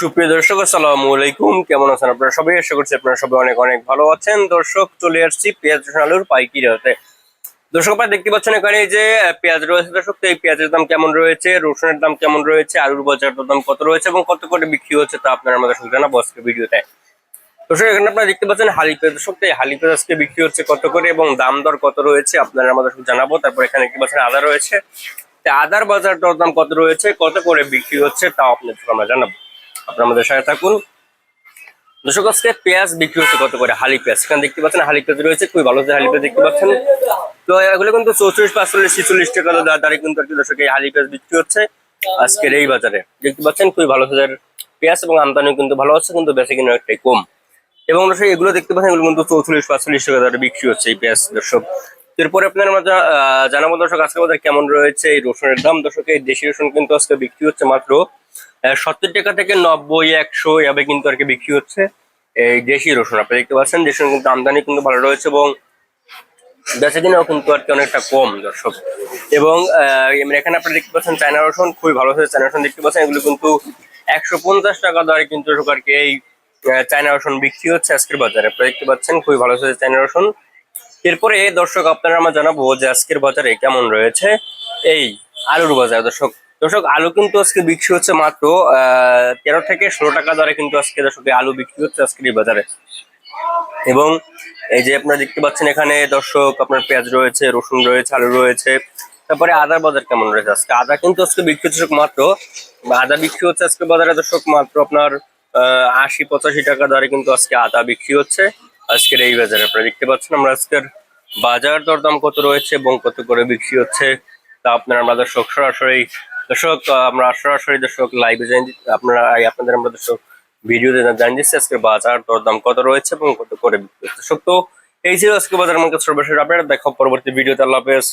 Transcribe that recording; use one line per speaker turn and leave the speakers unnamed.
সুপ্রিয় দর্শক, আসসালামু আলাইকুম। কেমন আছেন আপনারা সবাই? আশা করছি আপনারা সবাই অনেক অনেক ভালো আছেন। দর্শক, চলে আসছি পেঁয়াজ রসুন আলুর পাইকিরি হতে। দর্শক, আপনারা দেখতে পাচ্ছেন এখানে যে পেঁয়াজ রয়েছে দর্শক, তো এই পেঁয়াজের দাম কেমন রয়েছে? রসুনের দাম কেমন রয়েছে? আলুর বাজার দাম কত রয়েছে? এবং কত করে বিক্রি হচ্ছে তা আপনারা আমাদের সঙ্গে জানাব আজকে ভিডিওতে। দর্শক, এখানে আপনারা দেখতে পাচ্ছেন হালি পেঁয়াজ দর্শক, তো এই হালি পেঁয়াজ আজকে বিক্রি হচ্ছে কত করে এবং দাম দর কত রয়েছে আপনারা আমাদের সঙ্গে জানাব। তারপর এখানে দেখতে পাচ্ছেন আদা রয়েছে। আদার বাজার দর দাম কত রয়েছে? কত করে বিক্রি হচ্ছে তাও আপনাদের আমরা জানাব। আপনারা আমাদের সাথে থাকুন। দর্শক আজকে পেঁয়াজ বিক্রি হচ্ছে কত করে? হালি পেঁয়াজ। এখানে দেখতে পাচ্ছেন হালি পেঁয়াজ রয়েছে খুবই ভালো হালি পেঁয়াজ দেখতে পাচ্ছেন। তো এগুলো কিন্তু চৌচল্লিশ পাঁচচল্লিশ ছিচল্লিশ টাকা দাঁড়িয়ে কিন্তু আর কি দর্শক এই হালি পেঁয়াজ বিক্রি হচ্ছে আজকের এই বাজারে। দেখতে পাচ্ছেন খুবই ভালো হাজার পেঁয়াজ এবং আমদানি কিন্তু ভালো হচ্ছে কিন্তু বেশি কিনা একটাই কম। এবং দর্শক এগুলো দেখতে পাচ্ছেন এগুলো কিন্তু চৌচল্লিশ পাঁচচল্লিশ টাকা দরে বিক্রি হচ্ছে এই পেঁয়াজ দর্শক। এরপরে আপনার আহ, জানাব দর্শক আজকে বাজার কেমন রয়েছে এই রসুনের দাম। দর্শক এই দেশি রসুন কিন্তু আজকে বিক্রি হচ্ছে মাত্র সত্তর টাকা থেকে নব্বই, একশো এভাবে কিন্তু আর কি বিক্রি হচ্ছে। এই দেশি রসুন, আপনি দেখতে পাচ্ছেন, দেশি কিন্তু আমদানি কিন্তু ভালো রয়েছে এবং বেচা কিনাও কিন্তু আর কি অনেকটা কম, দর্শক। এবং এমনি এখানে আপনি দেখতে পাচ্ছেন চায়না রসুন, খুবই ভালো হয়েছে চায়না রসুন, দেখতে পাচ্ছেন, এগুলো কিন্তু একশো পঞ্চাশ টাকা দরে কিন্তু আর কি এই চায়না রসুন বিক্রি হচ্ছে আজকের বাজারে। আপনি দেখতে পাচ্ছেন, খুবই ভালো হয়েছে চায়না রসুন। এরপরে, দর্শক, আপনারা আমরা জানাব যে আজকের বাজারে কেমন রয়েছে এই আলুর বাজার, দর্শক। দর্শক, আলু কিন্তু আজকে বিক্রি হচ্ছে মাত্র তেরো থেকে ষোলো টাকা দরে কিন্তু আজকে দর্শক আলু বিক্রি হচ্ছে আজকের এই বাজারে। এবং এই যে আপনারা দেখতে পাচ্ছেন এখানে দর্শক, আপনার পেঁয়াজ রয়েছে, রসুন রয়েছে, আলু রয়েছে, তারপরে আদার বাজার কেমন রয়েছে আজকে? আদা কিন্তু আজকে বিক্রি হচ্ছে মাত্র, আদা বিক্রি হচ্ছে আজকে বাজারে দর্শক মাত্র আপনার আশি পঁচাশি টাকা দরে কিন্তু আজকে আদা বিক্রি হচ্ছে আজকের এই বাজারে। আপনারা দেখতে পাচ্ছেন আমরা আজকের বাজার দরদাম কত রয়েছে এবং কত করে বিক্রি হচ্ছে তা আপনারা আমরা দর্শক সরাসরি দর্শক আমরা সরাসরি দর্শক লাইভে জানি আপনারা আপনাদের আমরা দর্শক ভিডিওতে জানিয়ে দিচ্ছি আজকে বাজার দরদাম কত রয়েছে এবং কত করে দর্শক, তো এই ছিল আজকে বাজার আমাকে সর্বশেষ আপনারা দেখো পরবর্তী ভিডিওতে আল্লাহ হাফেজ।